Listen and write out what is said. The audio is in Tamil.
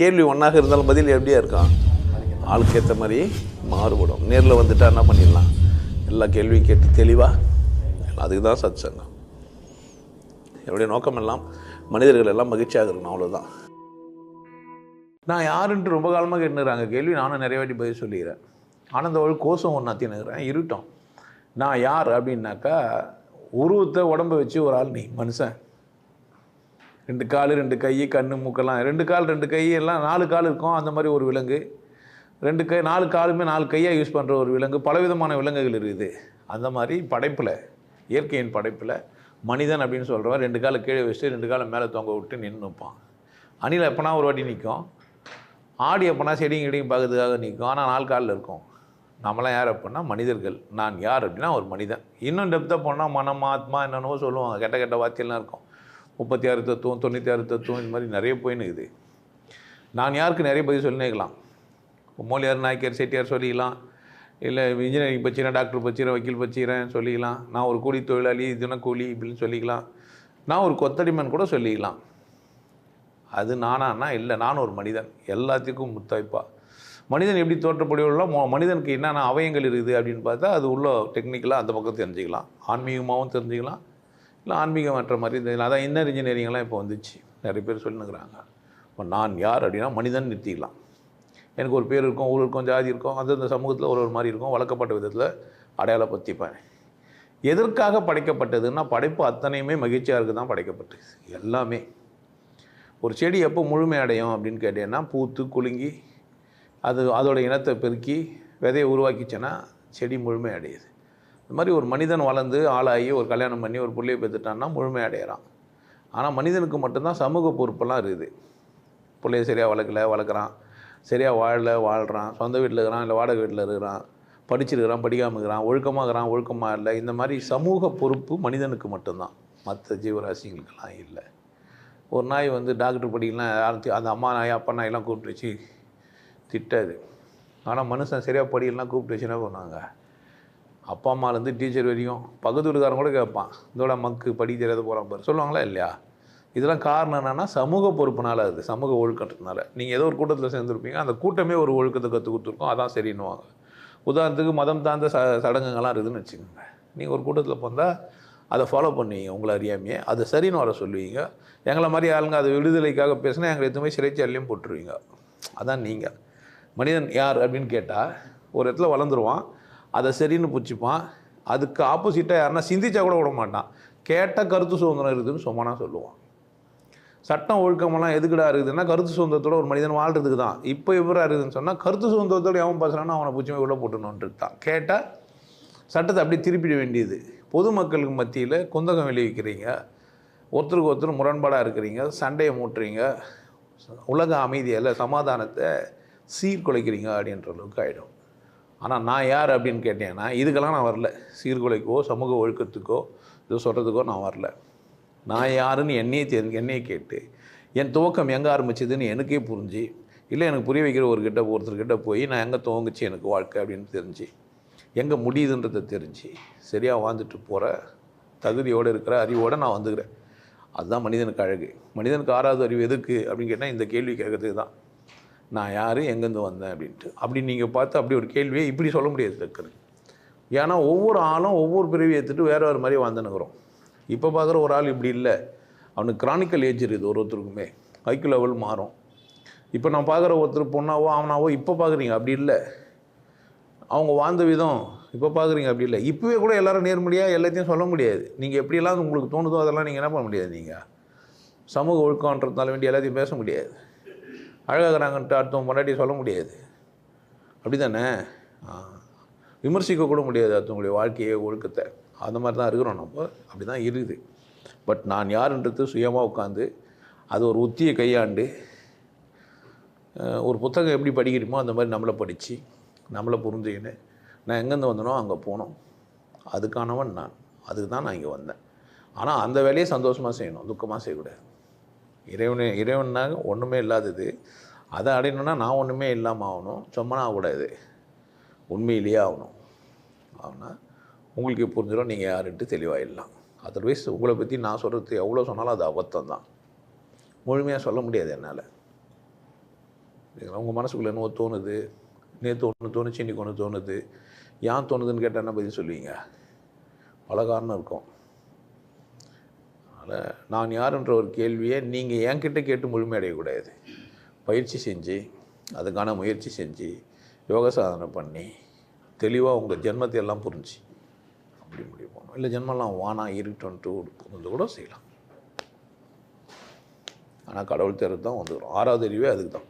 கேள்வி ஒன்றாக இருந்தாலும் பதில் எப்படியா இருக்கும்? ஆளுக்கு ஏற்ற மாதிரி மாறுபடும். நேரில் வந்துட்டா என்ன பண்ணிடலாம்? எல்லா கேள்வியும் கேட்டு தெளிவாக அதுக்கு தான் சத் சங்கம் என்னுடைய நோக்கம் எல்லாம் மனிதர்கள் எல்லாம் மகிழ்ச்சியாக இருக்கணும் அவ்வளோதான் நான் யாருன்ட்டு ரொம்ப காலமாக கேட்டுனுறாங்க கேள்வி நானும் நிறைய வாட்டி பதில் சொல்லிக்கிறேன். ஆனந்த கோஷம் ஒன்று அத்தினுக்கிறேன் இருட்டோம். நான் யார் அப்படின்னாக்கா உருவத்தை உடம்ப வச்சு ஒரு ஆள் நீ மனுஷன். ரெண்டு கால் ரெண்டு கை கண்ணு மூக்கெல்லாம். ரெண்டு கால் ரெண்டு கை எல்லாம் நாலு கால் இருக்கும் அந்த மாதிரி ஒரு விலங்கு. ரெண்டு கை நாலு காலுமே நாலு கையாக யூஸ் பண்ணுற ஒரு விலங்கு. பலவிதமான விலங்குகள் இருக்குது. அந்த மாதிரி படைப்பில் இயற்கையின் படைப்பில் மனிதன் அப்படின்னு சொல்கிறவன் ரெண்டு காலை கீழே வச்சுட்டு ரெண்டு காலை மேலே தொங்க விட்டு நின்று நிற்பான். அணில் எப்போனா ஒரு வாட்டி நிற்கும். ஆடி எப்போனா செடியும் கிடியும் பார்க்கறதுக்காக நிற்கும். ஆனால் நாலு காலில் இருக்கும். நம்மளாம் யார் அப்படின்னா மனிதர்கள். நான் யார் அப்படின்னா ஒரு மனிதன். இன்னும் டெப்த்தாக போனால் மனம் ஆத்மா என்னென்னவோ சொல்லுவாங்க. கெட்ட கெட்ட வார்த்தையெல்லாம் இருக்கும். முப்பத்தி ஆறு தத்துவம் தொண்ணூற்றி ஆறு தத்துவம் இந்த மாதிரி நிறைய போயின்னுக்குது நான் யாருக்கு நிறைய பதில் சொல்லினேக்கலாம். மோலியார் நாயக்கர் செட்டியார் சொல்லிக்கலாம். இல்லை இன்ஜினியரிங் பச்சிரேன் டாக்டர் பச்சிரேன் வக்கீல் பச்சிரேன் சொல்லிக்கலாம். நான் ஒரு கூலி தொழிலாளி தினக்கூலி இப்படின்னு சொல்லிக்கலாம். நான் ஒரு கொத்தடிமன் கூட சொல்லிக்கலாம். அது நானானா இல்லை நான் ஒரு மனிதன். எல்லாத்துக்கும் முத்தாய்ப்பா. மனிதன் எப்படி தோற்றப்படுவோம் மனிதனுக்கு என்னென்ன அவயங்கள் இருக்குது அப்படின்னு பார்த்தா அது உள்ள டெக்னிக்கலாக அந்த பக்கம் தெரிஞ்சுக்கலாம். ஆன்மீகமாகவும் தெரிஞ்சுக்கலாம். இல்லை ஆன்மீகம் மற்ற மாதிரி தெரிஞ்சுக்கலாம் அதான் இன்னர் இன்ஜினியரிங்லாம் இப்போ வந்துச்சு. நிறைய பேர் சொல்லினுக்கிறாங்க. இப்போ நான் யார்? அப்படின்னா மனிதன் நிறுத்திக்கலாம் எனக்கு ஒரு பேர் இருக்கும் ஊர் இருக்கும் ஜாதி இருக்கும். அந்தந்த சமூகத்தில் ஒரு ஒரு மாதிரி இருக்கும். வளர்க்கப்பட்ட விதத்தில் அடையாளப்படுத்திப்பேன். எதற்காக படைக்கப்பட்டதுன்னா படைப்பு அத்தனையுமே மகிழ்ச்சியாக தான் படைக்கப்பட்டது. எல்லாமே. ஒரு செடி எப்போ முழுமையடையும் அப்படின்னு கேட்டீங்கன்னா பூத்து குலுங்கி அது அதோடய இனத்தை பெருக்கி விதையை உருவாக்கிச்சேன்னா செடி முழுமையடையுது இது இந்த மாதிரி ஒரு மனிதன் வளர்ந்து ஆளாகி ஒரு கல்யாணம் பண்ணி ஒரு பிள்ளையை பெற்றுட்டான்னா முழுமையடைகிறான் ஆனால் மனிதனுக்கு மட்டும்தான் சமூக பொறுப்பெல்லாம் இருக்குது. பிள்ளைய சரியாக வளர்க்கல வளர்க்குறான். சரியாக வாழல வாழ்கிறான் சொந்த வீட்டில் இருக்கிறான் இல்லை வாடகை வீட்டில் இருக்கிறான். படிச்சிருக்கிறான் படிக்காமல் இருக்கிறான் ஒழுக்கமாக இருக்கிறான் ஒழுக்கமாக இல்லை. இந்த மாதிரி சமூக பொறுப்பு மனிதனுக்கு மட்டும்தான். மற்ற ஜீவராசிகளுக்கெல்லாம் இல்லை. ஒரு நாய் வந்து டாக்டர் படிக்கலாம் யாரும் அந்த அம்மா நாய் அப்பா நாயெல்லாம் கூப்பிட்டு வச்சு திட்டாது. ஆனால் மனுஷன் சரியாக படிக்கலாம் கூப்பிட்டு வச்சு என்ன பண்ணுவாங்க? அப்பா அம்மாலேருந்து டீச்சர் வரையும் பக்கத்து வீட்டுக்காரன் கூட கேட்பான் இதோட மக்கு படி தெரியாத போகிறான் பாரு. சொல்லுவாங்களா இல்லையா? இதெல்லாம் காரணம் என்னென்னா சமூக பொறுப்புனால அது சமூக ஒழுக்கத்தினால. நீங்கள் ஏதோ ஒரு கூட்டத்தில் சேர்ந்துருப்பீங்க அந்த கூட்டமே ஒரு ஒழுக்கத்தை கற்றுக் கொடுத்துருக்கோம். அதான் சரின்னுவாங்க. உதாரணத்துக்கு மதம் தாழ்ந்த ச சடங்குங்கள்லாம் இருக்குதுன்னு வச்சுக்கோங்க. நீங்கள் ஒரு கூட்டத்தில் போந்தால் அதை ஃபாலோ பண்ணுவீங்க உங்களை அறியாமையே. அதை சரின்னு வர சொல்லுவீங்க. எங்களை மாதிரி ஆளுங்க அதை விடுதலைக்காக பேசினா எங்களை எதுவுமே சிறைச்சாலையும் போட்டுருவீங்க. அதான் நீங்கள் மனிதன் யார் அப்படின்னு கேட்டால் ஒரு இடத்துல வளர்ந்துருவான். அதை சரின்னு பிடிச்சிப்பான். அதுக்கு ஆப்போசிட்டாக யாருன்னா சிந்திச்சா கூட விட மாட்டான். கேட்ட கருத்து சுதந்திரம் இருக்குதுன்னு சொன்னானா சொல்லுவான். சட்டம் ஒழுக்கமெல்லாம் எதுக்குடா இருக்குதுன்னா கருத்து சுதந்திரத்தோட ஒரு மனிதன் வாழ்றதுக்கு தான். இப்போ எப்படா இருக்குதுன்னு சொன்னால் கருத்து சுதந்திரத்தோட எவன் பேசுகிறானோ அவனை பூச்சிமே உள்ள போட்டுணுன்ட்டு தான். கேட்டால் சட்டத்தை அப்படியே திருப்பிட வேண்டியது. பொதுமக்களுக்கு மத்தியில் குந்தகம் விளைவிக்கிறீங்க ஒருத்தருக்கு ஒருத்தர் முரண்பாடாக இருக்கிறீங்க. சண்டையை மூட்டுறீங்க. உலக அமைதியில் சமாதானத்தை சீர்குலைக்கிறீங்க அப்படின்ற அளவுக்கு ஆகிடும் ஆனால் நான் யார் அப்படின்னு கேட்டேன்னா இதுக்கெல்லாம் நான் வரல. சீர்குலைக்கோ சமூக ஒழுக்கத்துக்கோ இது சொல்கிறதுக்கோ நான் வரல. நான் யாருன்னு என்னையே தெரிஞ்சு என்னையே கேட்டு என் துவக்கம் எங்கே ஆரம்பிச்சதுன்னு எனக்கே புரிஞ்சு இல்லை எனக்கு புரிய வைக்கிற ஒரு கிட்ட ஒருத்தர்கிட்ட போய் நான் எங்கே துவங்குச்சு எனக்கு வாழ்க்கை அப்படின்னு தெரிஞ்சு எங்கே முடியுதுன்றதை தெரிஞ்சு சரியாக வாழ்ந்துட்டு போகிற தகுதியோடு இருக்கிற அறிவோடு நான் வந்துக்கிறேன். அதுதான் மனிதனுக்கு அழகு. மனிதனுக்கு ஆறாவது அறிவு எதுக்கு அப்படின்னு கேட்டால் இந்த கேள்வி கேட்கறதுக்கு தான் நான் யார் எங்கேருந்து வந்தேன் அப்படின்ட்டு. அப்படி நீங்கள் பார்த்து அப்படி ஒரு கேள்வியை இப்படி சொல்ல முடியாது டக்குன்னு. ஏன்னா ஒவ்வொரு ஆளும் ஒவ்வொரு பிரிவை எடுத்துட்டு வேறு வேறு மாதிரி வந்துனுக்குறோம் இப்போ பார்க்குற ஒரு ஆள் இப்படி இல்லை. அவனுக்கு கிரானிக்கல் ஏஜ் இருக்குது ஒரு ஒருத்தருக்குமே. ஐக்கு லெவல் மாறும். இப்போ நான் பார்க்குற ஒருத்தர் பொண்ணாவோ அவனாவோ இப்போ பார்க்குறீங்க அப்படி இல்லை. அவங்க வாழ்ந்த விதம் இப்போ பார்க்குறீங்க அப்படி இல்லை. இப்போவே கூட எல்லோரும் நேர்மடியாக எல்லாத்தையும் சொல்ல முடியாது. நீங்கள் எப்படியெல்லாம் உங்களுக்கு தோணுதோ அதெல்லாம் நீங்கள் என்ன பண்ண முடியாது நீங்கள் சமூக ஒழுக்கன்றதுனால வேண்டிய எல்லாத்தையும் பேச முடியாது. அழகாகிறாங்கன்ட்டு அடுத்தவங்க முன்னாடி சொல்ல முடியாது. அப்படி தானே விமர்சிக்க கூட முடியாது அடுத்தவங்களுடைய வாழ்க்கையை ஒழுக்கத்தை. அந்த மாதிரி தான் இருக்கிறோம் நம்ம. அப்படி தான் இருக்குது. பட் நான் யாருன்றது சுயமாக உட்காந்து அது ஒரு உத்தியை கையாண்டு ஒரு புத்தகம் எப்படி படிக்கிறோமோ அந்த மாதிரி நம்மளை படித்து நம்மளை புரிஞ்சுக்கின்னு நான் எங்கேருந்து வந்தனோ அங்கே போனோம். அதுக்கானவன் நான். அதுக்கு தான் நான் இங்கே வந்தேன். ஆனால் அந்த வேலையை சந்தோஷமாக செய்யணும். துக்கமாக செய்யக்கூடாது. இறைவனே இறைவனாக ஒன்றுமே இல்லாதது அதை அடையணும்னா நான் ஒன்றுமே இல்லாமல் ஆகணும். சும்மா ஆகக்கூடாது. உண்மையிலேயே ஆகணும். ஆகுனா உங்களுக்கு புரிஞ்சிடும் நீங்கள் யாருன்ட்டு தெளிவாயிடலாம். அதர்வைஸ் உங்களை பற்றி நான் சொல்கிறது எவ்வளோ சொன்னாலும் அது அபத்தம் தான் முழுமையாக சொல்ல முடியாது என்னால். உங்கள் மனசுக்குள்ளே என்னவோ தோணுது. நேற்று ஒன்று தோணுச்சு இன்றைக்கி ஒன்று தோணுது. ஏன் தோணுதுன்னு கேட்டால் என்ன பதில் சொல்லுவீங்க? பல காரணம் இருக்கும். அதனால் நான் யாருன்ற ஒரு கேள்வியை நீங்கள் என்கிட்ட கேட்டு முழுமையடையக்கூடாது. பயிற்சி செஞ்சு அதுக்கான முயற்சி செஞ்சு யோக சாதனை பண்ணி தெளிவாக உங்கள் ஜென்மத்தை எல்லாம் புரிஞ்சு அப்படி முடிவு பண்ணணும். இல்லை ஜென்மெல்லாம் வானா இருக்கட்டும்ட்டு புரிந்து கூட செய்யலாம். ஆனால் கடவுள் தேர்வு தான் வந்துடும் ஆறாவது அறிவே அதுக்கு தான்.